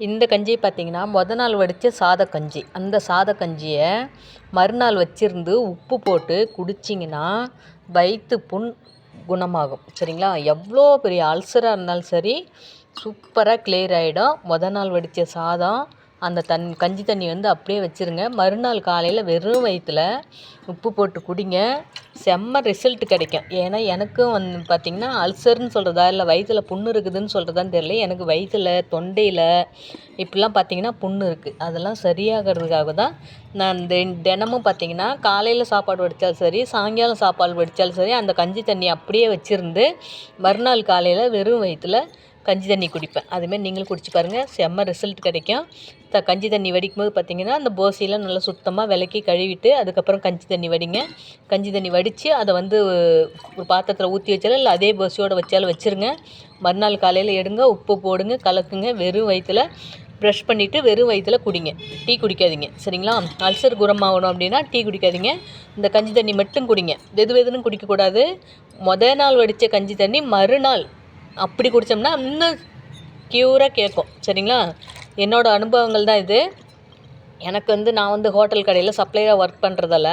இந்த கஞ்சி பார்த்திங்கன்னா மொதல் நாள் வடித்த சாத கஞ்சி. அந்த சாத கஞ்சியை மறுநாள் வச்சிருந்து உப்பு போட்டு குடிச்சிங்கன்னா வயிற்று புண் குணமாகும். சரிங்களா? எவ்வளோ பெரிய அல்சராக இருந்தாலும் சரி சூப்பராக கிளியர் ஆகிடும் மொதல் நாள் வடித்த சாதம் அந்த தண் கஞ்சி தண்ணி வந்து அப்படியே வச்சுருங்க. மறுநாள் காலையில் வெறும் வயிற்றுல உப்பு போட்டு குடிங்க. செம்ம ரிசல்ட் கிடைக்கும். ஏன்னா எனக்கும் வந்து பார்த்திங்கன்னா அல்சர்னு சொல்கிறதா இல்லை வயிற்றுல புண்ணு இருக்குதுன்னு சொல்கிறதான்னு தெரியல. எனக்கு வயிற்றுல தொண்டையில் இப்படிலாம் பார்த்திங்கன்னா புண்ணு இருக்குது அதெல்லாம் சரியாகிறதுக்காக தான் நான் தினமும் பார்த்திங்கன்னா காலையில் சாப்பாடு வடித்தாலும் சரி சாயங்காலம் சாப்பாடு வடித்தாலும் சரி அந்த கஞ்சி தண்ணி அப்படியே வச்சுருந்து மறுநாள் காலையில் வெறும் வயிற்றுல கஞ்சி தண்ணி குடிப்பேன். அதுமாரி நீங்களும் குடிச்சு பாருங்கள் செம்ம ரிசல்ட் கிடைக்கும். த கஞ்சி தண்ணி வடிக்கும் போது பார்த்திங்கன்னா அந்த போசியெல்லாம் நல்லா சுத்தமாக விளக்கி கழுவிட்டு அதுக்கப்புறம் கஞ்சி தண்ணி வடிங்க. கஞ்சி தண்ணி வடித்து அதை வந்து ஒரு பாத்திரத்தில் ஊற்றி வச்சாலும் இல்லை அதே போசியோடு வச்சாலும் வச்சுருங்க. மறுநாள் காலையில் எடுங்க உப்பு போடுங்க கலக்குங்க வெறும் வயிற்றுல ப்ரஷ் பண்ணிவிட்டு வெறும் வயிற்றில் குடிங்க. டீ குடிக்காதீங்க. சரிங்களா? அல்சர் குணமாகணும் அப்படின்னா டீ குடிக்காதீங்க. இந்த கஞ்சி தண்ணி மட்டும் குடிங்க. வெது வெதுன்னு குடிக்கக்கூடாது. மொதல் நாள் வடித்த கஞ்சி தண்ணி மறுநாள் அப்படி குடித்தோம்னா இன்னும் க்யூராக கேட்கும். சரிங்களா? என்னோடய அனுபவங்கள் தான் இது. எனக்கு வந்து நான் வந்து ஹோட்டல் கடையில் சப்ளையராக ஒர்க் பண்ணுறதால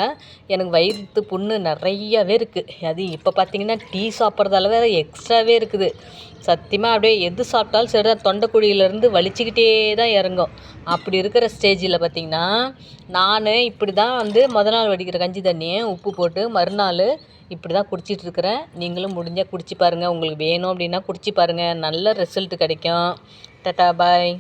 எனக்கு வயிற்று புண்ணு நிறையாவே இருக்குது அது இப்போ பார்த்திங்கன்னா டீ சாப்பிட்றதால வேறு எக்ஸ்ட்ராவே இருக்குது. சத்தியமாக அப்படியே எது சாப்பிட்டாலும் சரி தான் தொண்டைக்குழியிலேருந்து வலிச்சுக்கிட்டே தான் இறங்கும். அப்படி இருக்கிற ஸ்டேஜில் பார்த்திங்கன்னா நான் இப்படி தான் வந்து மொதல் நாள் வடிக்கிற கஞ்சி தண்ணியை உப்பு போட்டு மறுநாள் இப்படி தான் குடிச்சிட்ருக்கிறேன் நீங்களும் முடிஞ்சால் குடிச்சு பாருங்கள் உங்களுக்கு வேணும் அப்படின்னா குடிச்சு பாருங்கள் நல்ல ரிசல்ட் கிடைக்கும். டட்டா பாய்